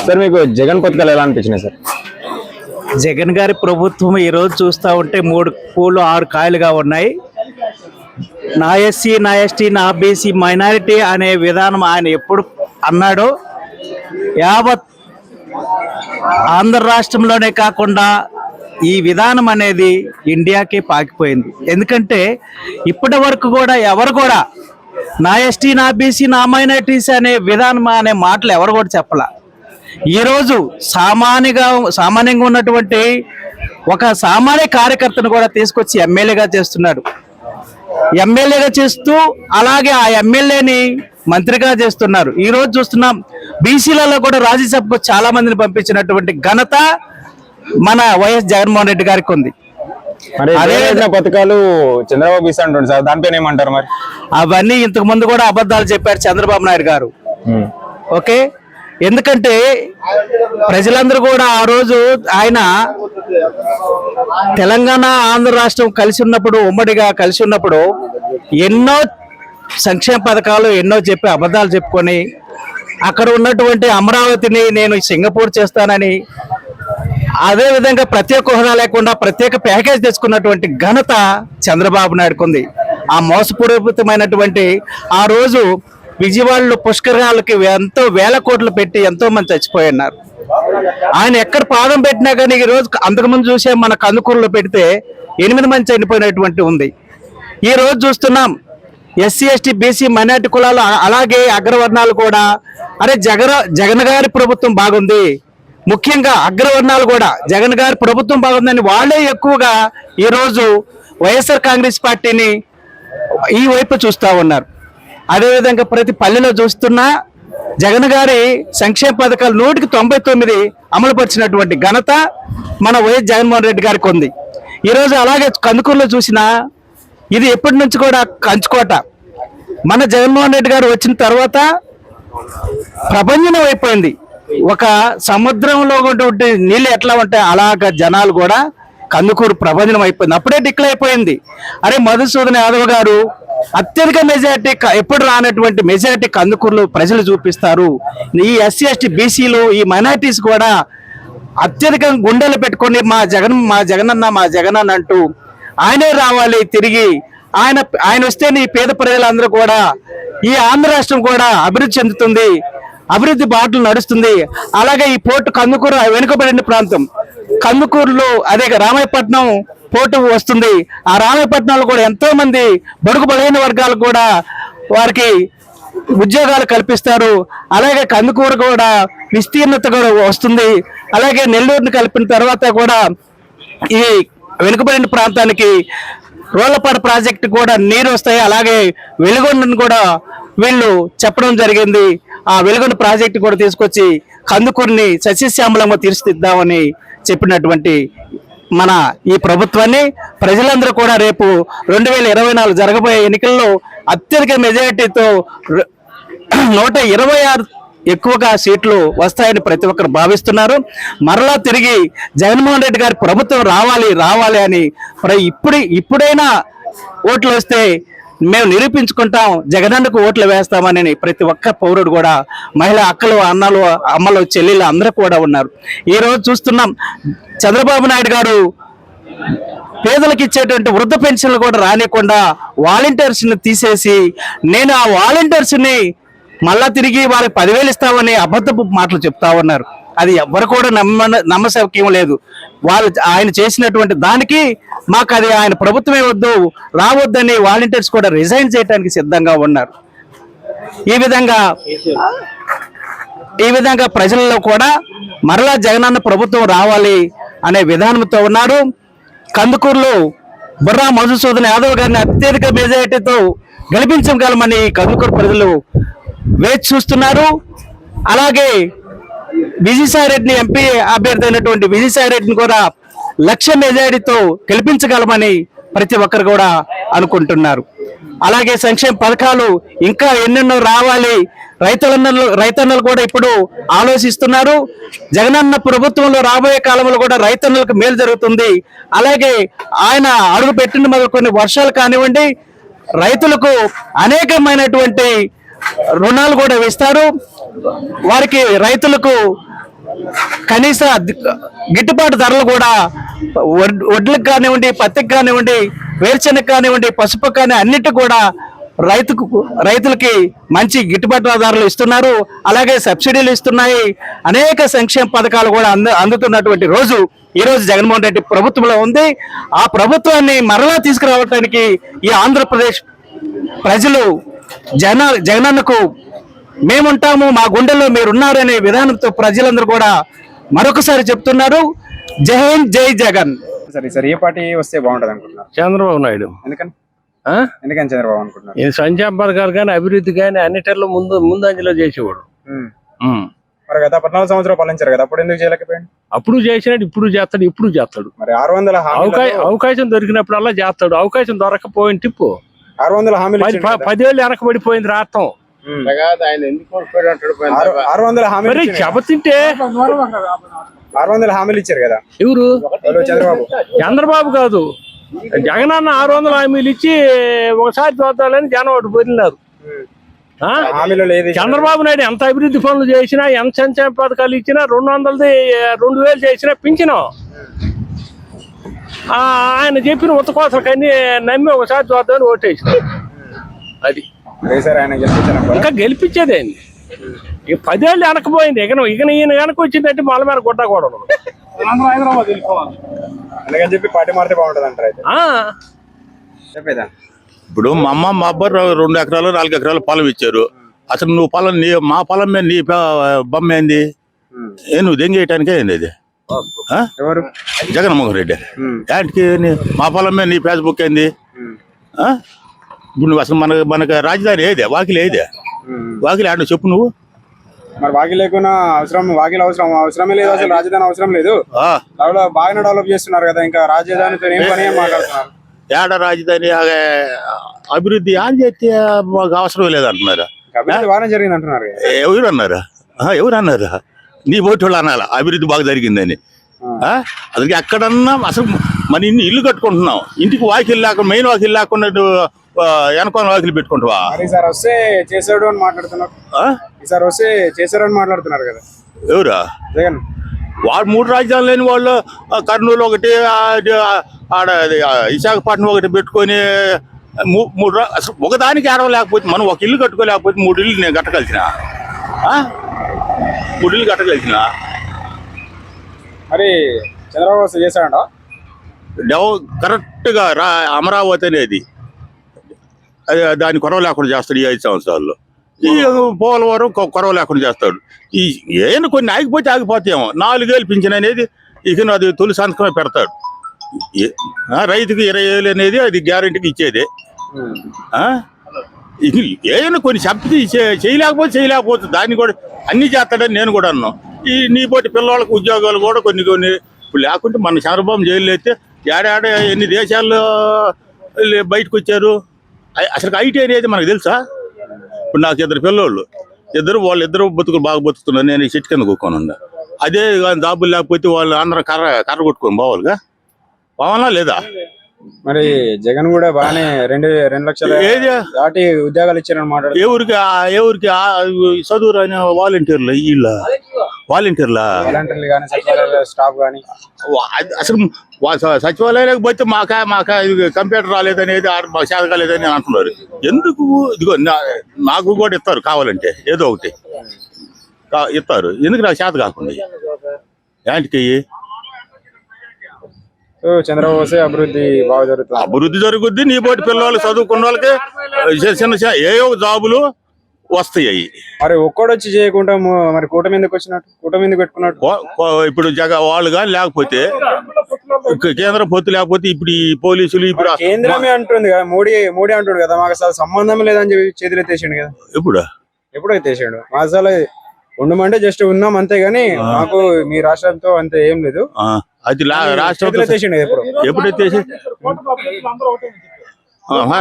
Sir మీకు జగన్ పథకాలు ఎలా అనిపించినాయి సార్? జగన్ గారి ప్రభుత్వం ఈరోజు చూస్తూ ఉంటే మూడు పూలు ఆరు కాయలుగా ఉన్నాయి. నా ఎస్సీ నా ఎస్టీ నా బీసీ మైనారిటీ అనే విధానం ఆయన ఎప్పుడు అన్నాడో యావత్ ఆంధ్ర రాష్ట్రంలోనే కాకుండా ఈ విధానం అనేది ఇండియాకే పాకిపోయింది. ఎందుకంటే ఇప్పటి వరకు కూడా ఎవరు కూడా నా ఎస్టీ నా బీసీ నా మైనారిటీస్ అనే విధానం అనే మాటలు ఎవరు కూడా చెప్పలా. ఈరోజు సామాన్యగా సామాన్యంగా ఉన్నటువంటి ఒక సామాన్య కార్యకర్తను కూడా తీసుకొచ్చి ఎమ్మెల్యేగా చేస్తున్నాడు. ఎమ్మెల్యేగా చేస్తూ అలాగే ఆ ఎమ్మెల్యేని మంత్రిగా చేస్తున్నారు. ఈ రోజు చూస్తున్నాం బీసీలలో కూడా రాజ్యసభకు చాలా మందిని పంపించినటువంటి ఘనత మన వైఎస్ జగన్మోహన్ రెడ్డి గారికి ఉంది. పథకాలు చంద్రబాబు సార్ దానిపైన ఏమంటారు మరి? అవన్నీ ఇంతకు ముందు కూడా అబద్ధాలు చెప్పారు చంద్రబాబు నాయుడు గారు. ఓకే? ఎందుకంటే ప్రజలందరూ కూడా ఆ రోజు ఆయన తెలంగాణ ఆంధ్ర రాష్ట్రం కలిసి ఉన్నప్పుడు ఉమ్మడిగా కలిసి ఉన్నప్పుడు ఎన్నో సంక్షేమ పథకాలు ఎన్నో చెప్పి అబద్ధాలు చెప్పుకొని అక్కడ ఉన్నటువంటి అమరావతిని నేను సింగపూర్ చేస్తానని అదే విధంగా ప్రత్యేక హోదా లేకుండా ప్రత్యేక ప్యాకేజ్ తెచ్చుకున్నటువంటి ఘనత చంద్రబాబు నాయుడుకుంది. ఆ మోసపూరితమైనటువంటి ఆ రోజు విజయవాడలో పుష్కరాలకి ఎంతో వేల కోట్లు పెట్టి ఎంతో మంది చచ్చిపోయి ఉన్నారు ఆయన ఎక్కడ పాదం పెట్టినా కానీ ఈ రోజు అంతకుముందు చూసే మన కందుకూరులో పెడితే ఎనిమిది మంది చనిపోయినటువంటి ఉంది. ఈ రోజు చూస్తున్నాం ఎస్సీ ఎస్టీ బీసీ మైనార్టీ కులాలు అలాగే అగ్రవర్ణాలు కూడా. అరే జగన్ జగన్ గారి ప్రభుత్వం బాగుంది. ముఖ్యంగా అగ్రవర్ణాలు కూడా. జగన్ గారి ప్రభుత్వం బాగుందని వాళ్ళే ఎక్కువగా ఈ రోజు వైఎస్ఆర్ కాంగ్రెస్ పార్టీని ఈ వైపు చూస్తా ఉన్నారు. అదేవిధంగా ప్రతి పల్లెలో చూస్తున్నా జగన్ గారి సంక్షేమ పథకాలు నూటికి తొంభై తొమ్మిది అమలుపరిచినటువంటి ఘనత మన వైఎస్ జగన్మోహన్ రెడ్డి గారికి ఉంది. ఈరోజు అలాగే కందుకూరులో చూసినా ఇది ఎప్పటి నుంచి కూడా కంచుకోట. మన జగన్మోహన్ రెడ్డి గారు వచ్చిన తర్వాత ప్రపంచం అయిపోయింది. ఒక సముద్రంలో ఉన్నటువంటి నీళ్ళు ఎట్లా ఉంటాయి? అలాగ జనాలు కూడా కందుకూరు ప్రపంచం అయిపోయింది. అప్పుడే డిక్లైపోయింది అయిపోయింది. అరే మధుసూదన్ యాదవ్ గారు అత్యధిక మెజార్టీ ఎప్పుడు రానటువంటి మెజార్టీ కందుకూరులో ప్రజలు చూపిస్తారు. ఈ ఎస్సీ ఎస్టీ బీసీలు ఈ మైనారిటీస్ కూడా అత్యధికంగా గుండెలు పెట్టుకొని మా జగన్ మా జగనన్న మా జగనన్న అంటూ ఆయనే రావాలి తిరిగి. ఆయన ఆయన వస్తేనే నీ పేద ప్రజలందరూ కూడా ఈ ఆంధ్ర రాష్ట్రం కూడా అభివృద్ధి చెందుతుంది అభివృద్ధి బాటలు నడుస్తుంది. అలాగే ఈ పోర్టు కందుకూరు వెనుకబడిన ప్రాంతం. కందుకూరులో అదే రామాయపట్నం పోటు వస్తుంది. ఆ రామపట్నంలో కూడా ఎంతో మంది బడుగు బలైన వర్గాలు కూడా వారికి ఉద్యోగాలు కల్పిస్తారు. అలాగే కందుకూరు కూడా విస్తీర్ణత కూడా వస్తుంది. అలాగే నెల్లూరుని కలిపిన తర్వాత కూడా ఈ వెనుకబడిన ప్రాంతానికి రోళ్ళపాడు ప్రాజెక్టు కూడా నీరు వస్తాయి. అలాగే వెలుగొండను కూడా వీళ్ళు చెప్పడం జరిగింది. ఆ వెలుగొండ ప్రాజెక్టు కూడా తీసుకొచ్చి కందుకూరిని సస్యశ్యామలంగా తీర్చిదిద్దామని చెప్పినటువంటి మన ఈ ప్రభుత్వాన్ని ప్రజలందరూ కూడా రేపు రెండు వేల ఇరవై నాలుగు జరగబోయే ఎన్నికల్లో అత్యధిక మెజారిటీతో నూట ఇరవై ఆరు ఎక్కువగా సీట్లు వస్తాయని ప్రతి ఒక్కరు భావిస్తున్నారు. మరలా తిరిగి జగన్మోహన్ రెడ్డి గారి ప్రభుత్వం రావాలి రావాలి అని ఇప్పుడు ఇప్పుడైనా ఓట్లు వస్తే మేము నిరూపించుకుంటాం జగనన్నకు ఓట్లు వేస్తామని ప్రతి ఒక్క పౌరుడు కూడా మహిళ అక్కలు అన్నలు అమ్మలు చెల్లెలు అందరూ కూడా ఉన్నారు. ఈ రోజు చూస్తున్నాం చంద్రబాబు నాయుడు గారు పేదలకు ఇచ్చేటువంటి వృద్ధ పెన్షన్లు కూడా రానియకుండా వాలంటీర్స్ని తీసేసి నేను ఆ వాలంటీర్స్ని మళ్ళా తిరిగి వాళ్ళకి పదివేలు ఇస్తామని అబద్ధపు మాటలు చెప్తా ఉన్నారు. అది ఎవరు కూడా నమ్మ నమ్మశక్యం లేదు. వాళ్ళు ఆయన చేసినటువంటి దానికి మాకు అది ఆయన ప్రభుత్వమే వద్దు రావద్దని వాలంటీర్స్ కూడా రిజైన్ చేయడానికి సిద్ధంగా ఉన్నారు. ఈ విధంగా ఈ విధంగా ప్రజల్లో కూడా మరలా జగనన్న ప్రభుత్వం రావాలి అనే విధానంతో ఉన్నారు. కందుకూరులో బుర్రా మధుసూదన్ యాదవ్ గారిని అత్యధిక మెజారిటీతో గెలిపించగలమని కందుకూరు ప్రజలు వేచి చూస్తున్నారు. అలాగే విజయసాయి రెడ్డిని ఎంపీ అభ్యర్థి అయినటువంటి విజయసాయి రెడ్డిని కూడా లక్ష మెజారిటీతో గెలిపించగలమని ప్రతి ఒక్కరు కూడా అనుకుంటున్నారు. అలాగే సంక్షేమ పథకాలు ఇంకా ఎన్నెన్నో రావాలి. రైతులన్నలు రైతన్నలు కూడా ఇప్పుడు ఆలోచిస్తున్నారు. జగనన్న ప్రభుత్వంలో రాబోయే కాలంలో కూడా రైతన్నలకు మేలు జరుగుతుంది. అలాగే ఆయన అడుగు పెట్టిన మొదలుకొని వర్షాలు కానివ్వండి రైతులకు అనేకమైనటువంటి రుణాలు కూడా ఇస్తారు వారికి రైతులకు కనీస గిట్టుబాటు ధరలు కూడా వడ్- వడ్లకు కానివ్వండి పత్తికి కానివ్వండి వేరుశెనగ కానివ్వండి పసుపు కానీ అన్నిటి కూడా రైతుకు రైతులకి మంచి గిట్టుబాటు ధరలు ఇస్తున్నారు. అలాగే సబ్సిడీలు ఇస్తున్నాయి. అనేక సంక్షేమ పథకాలు కూడా అంద అందుతున్నటువంటి రోజు ఈరోజు జగన్మోహన్ రెడ్డి ప్రభుత్వంలో ఉంది. ఆ ప్రభుత్వాన్ని మరలా తీసుకురావడానికి ఈ ఆంధ్రప్రదేశ్ ప్రజలు జన జగనన్నకు మేముంటాము మా గుండెల్లో మీరున్నారనే విధానంతో ప్రజలందరూ కూడా మరొకసారి చెప్తున్నారు. జై హింద్ జై జగన్. సరే సరే ఏ పార్టీ వస్తే బాగుంటది అనుకుంటున్నారు? చంద్రబాబు నాయుడు. ఎందుకని? ఆ? ఎందుకని చంద్రబాబు అనుకుంటున్నారు? సంక్షేమ పథకాలు కానీ అభివృద్ధి కానీ అన్నిటిలో ముందు ముందంజలో చేసేవాడు. మరి గత పద్నాలుగు సంవత్సరాలు పాలించారు కదా అప్పుడు ఎందుకు చేయలేకపోయింది అప్పుడు చేసినాడు ఇప్పుడు చేస్తాడు ఇప్పుడు చేస్తాడు. మరి ఆరు వందల అవకాశం అవకాశం దొరికినప్పుడల్లా చేస్తాడు. అవకాశం దొరకపోయిన టిప్పు. ఆరు వందల హామీలు ఇచ్చిండు కదా. పదేళ్ళు వెనకబడిపోయింది రాష్ట్రం ఉమ్. ఆయన ఎందుకు కోల్పోయాడు అంటాడు పోయిన ఆరు ఆరు వందల హామీలు మరి ఇచ్చిండు. చెబతింటే ఆరు వందల హామీలు ఇచ్చారు కదా ఎవరు ఎవరు చంద్రబాబు చంద్రబాబు కాదు జగనన్న ఆరు వందల హామీలు ఇచ్చి ఒకసారి చూద్దాలని జనం ఒకటి పొరినారు. ఆ? హామీలలో ఏది ఇచ్చారు? చంద్రబాబు నాయుడు ఎంత అభివృద్ధి పనులు చేసినా ఎంత సంక్షేమ పథకాలు ఇచ్చినా రెండు వందలది రెండు వేలు చేసినా పింఛను ఆయన చెప్పిన ఉత్తకోసలకన్నీ నమ్మి ఒకసారి చూద్దామని ఓటేసిన. అది. ఇంకా గెలిపించేది ఆయన ఈ పదేళ్ళు వెనకపోయింది. ఇక ఇక ఈయన వెనక వచ్చిందంటే మళ్ళీ మీద గుడ్డ కూడా ఉండదు. అందుకని చెప్పి పార్టీ మారితే బాగుంటది అంటారు అయితే. ఆ. చెప్పేదా? ఇప్పుడు మా అమ్మ మా అబ్బాయి రెండు ఎకరాలు నాలుగు ఎకరాలు పొలం ఇచ్చారు. అసలు నువ్వు పొలం నీ మా పొలం మీద నీ బొమ్మ ఏంది? నువ్వు దెంగేయటానికే ఏంది అది జగన్మోహన్ రెడ్డి. నీ- మా పొలం మీద నీ ఫేస్బుక్ ఏంది? ఇప్పుడు నువ్వు అసలు మన మనకు రాజధాని ఏదే? వాకిలి ఏదే. వాకిలి ఆడ చెప్పు నువ్వు. మరి వాకి లేకున్నా అవసరం వాకిలు అవసరం. అవసరమే లేదు అసలు రాజధాని అవసరం లేదు. బాగానే డెవలప్ చేస్తున్నారు కదా ఇంకా రాజధానితో ఏం పని మాట్లాడుతున్నారు? ఏడ రాజధాని అభివృద్ధి అని చేస్తే మాకు అవసరం లేదంటున్నారు బాగానే జరిగింది అంటున్నారు. ఎవరు అన్నారు? ఎవరు అన్నారు? నీ వాళ్ళు అనాల? అభివృద్ధి బాగా జరిగిందని? అసలు ఎక్కడన్నా అసలు మన ఇన్ని ఇల్లు కట్టుకుంటున్నాం. ఇంటికి వాకిలు లేకుండా మెయిన్ వాకిలు లేకుండా వెనకాల వాకిలు పెట్టుకుంటావా? ఈసారి వస్తే చేసాడు అని మాట్లాడుతున్నారు వస్తే చేశారు అని మాట్లాడుతున్నారు కదా. ఎవరా? జగన్. వాడు మూడు రాజధానులు లేని వాళ్ళు కర్నూలు ఒకటి ఆడ విశాఖపట్నం ఒకటి పెట్టుకొని మూడు అసలు ఒకదానికి ఆడవ లేకపోతే మనం ఒక ఇల్లు కట్టుకోలేకపోతే మూడు ఇల్లు నేను కట్టగలిసిన మూడు ఇల్లు కట్టగలిసిన మరి చంద్రబాబు చేశాడంట? డెవ కరెక్ట్గా రా అమరావతి అనేది అది దాని కొరవ లేకుండా చేస్తాడు ఈ ఐదు సంవత్సరాల్లో. ఈ పోలవరం కొరవ లేకుండా చేస్తాడు. ఈ ఏమైనా కొన్ని ఆగిపోతే ఆగిపోతాయేమో. నాలుగేళ్ళు పింఛన్ అనేది ఇక అది తొలి సంతకమే పెడతాడు. ఏ- రైతుకి ఇరవై వేలు అనేది అది గ్యారంటీకి ఇచ్చేదే. ఆ? ఏమైనా కొన్ని చెప్తే చేయలేకపోతే చేయలేకపోతే దాన్ని కూడా అన్ని చేస్తాడని నేను కూడా అన్నాను. ఈ నీ పోటీ పిల్లవాళ్ళకి ఉద్యోగాలు కూడా కొన్ని కొన్ని ఇప్పుడు లేకుంటే మన చంద్రబాబు జైలు అయితే ఏడాడ ఎన్ని దేశాల్లో బయటకు వచ్చారు? అసలు ఐటీ అనేది మనకు తెలుసా? ఇప్పుడు నాకు ఇద్దరు పిల్లోళ్ళు. ఇద్దరు వాళ్ళు ఇద్దరు బతుకులు బాగా బతుకుతున్నారు. నేను ఈ చెట్టు కింద కూర్చొని అదే కానీ జాబులు లేకపోతే వాళ్ళు అందరూ కర్ర కర్ర కొట్టుకొని పోవాలిగా? పోవాలా లేదా? మరి జగన్ కూడా బాగానే రెండు రెండు లక్షల ఏది? దాటి ఉద్యోగాలు ఇచ్చారని మాట్లాడు ఏ ఊరికి ఏ ఊరికి చదువు రాని వాలంటీర్లు వీళ్ళ? వాలంటీర్లా? వాలంటీర్లు కానీ సచివాలయ స్టాఫ్ కానీ. అసలు సచివాలయాలకు పోతే మాకా మాకా ఇది కంప్యూటర్ రాలేదనేది మాకు చేత కాలేదని అంటున్నారు. ఎందుకు? ఇదిగో నాకు కూడా ఇస్తారు కావాలంటే ఏదో ఒకటి. ఇస్తారు. ఎందుకు నాకు చేత కాకుండా? ఏంటికి చంద్రబాబు అభివృద్ధి బాగా జరుగుతుంది. అభివృద్ధి జరుగుద్ది నీ పోటీ పిల్లలు చదువుకున్న వాళ్ళకి చిన్న ఏవో జాబులు వస్తాయి. మరి ఒక్కడు వచ్చి చేయకుండా మరి కూటమి ఎందుకు వచ్చినట్టు? కూటమి ఎందుకు పెట్టుకున్నట్టు? ఇప్పుడు జగ వాళ్ళు కానీ లేకపోతే కేంద్ర పొత్తు లేకపోతే ఇప్పుడు ఈ పోలీసులు ఇప్పుడు కేంద్రమే అంటుంది కదా మోడీ మోడీ అంటుండు కదా మాకు అసలు సంబంధం లేదని చెప్పి చేతులు ఎత్తేసిండు కదా. ఇప్పుడు ఎప్పుడు ఎత్తేసాడు మా అసలు ఉండమంటే జస్ట్ ఉన్నాం అంతే గానీ మాకు మీ రాష్ట్రంతో అంతే ఏం లేదు. అది రాష్ట్రం కదా ఎప్పుడు? ఎప్పుడు ఎత్తేసి ఆహా,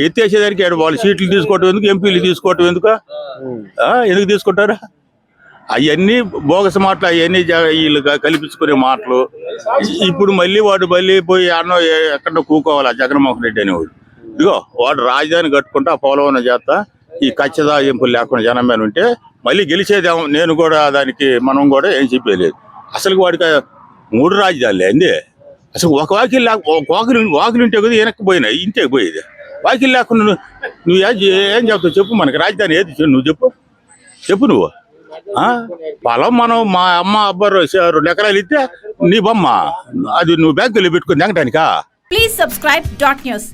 ఎత్తేసేదానికి వాళ్ళు సీట్లు తీసుకోవటం ఎందుకు ఎంపీలు తీసుకోవటం ఎందుకు? ఎందుకు తీసుకుంటారు? అవన్నీ బోగస్ మాటలు అవన్నీ వీళ్ళు కల్పించుకునే మాటలు. ఇప్పుడు మళ్ళీ వాడు మళ్ళీ పోయి అన్న ఎక్కడ కూకోవాలి జగన్మోహన్ రెడ్డి అనేవాడు. ఇదిగో వాడు రాజధాని కట్టుకుంటా పోలవరం చేస్తా. ఈ ఖచ్చితాయింపులు లేకుండా జనం మీద ఉంటే మళ్ళీ గెలిచేదేమో నేను కూడా దానికి మనం కూడా ఏం చెప్పలేదు. అసలు వాడికి మూడు రాజధానులు అండి అసలు ఒక వాకిల్ లేక వాకిలు వాకిలు ఉంటే కదా వెనక్కి పోయినాయి ఇంటికి పోయేది. వాకిల్ లేకుండా నువ్వు నువ్వు ఏం చెప్తావు చెప్పు మనకి రాజధాని ఏది నువ్వు చెప్పు. చెప్పు నువ్వు. పొలం మనం మా అమ్మ అబ్బారు రెండు ఎకరాలు ఇస్తే నీ బొమ్మ. అది నువ్వు బ్యాంకులో పెట్టుకుని దిగటానికా ప్లీజ్ సబ్స్క్రైబ్ డాట్ న్యూస్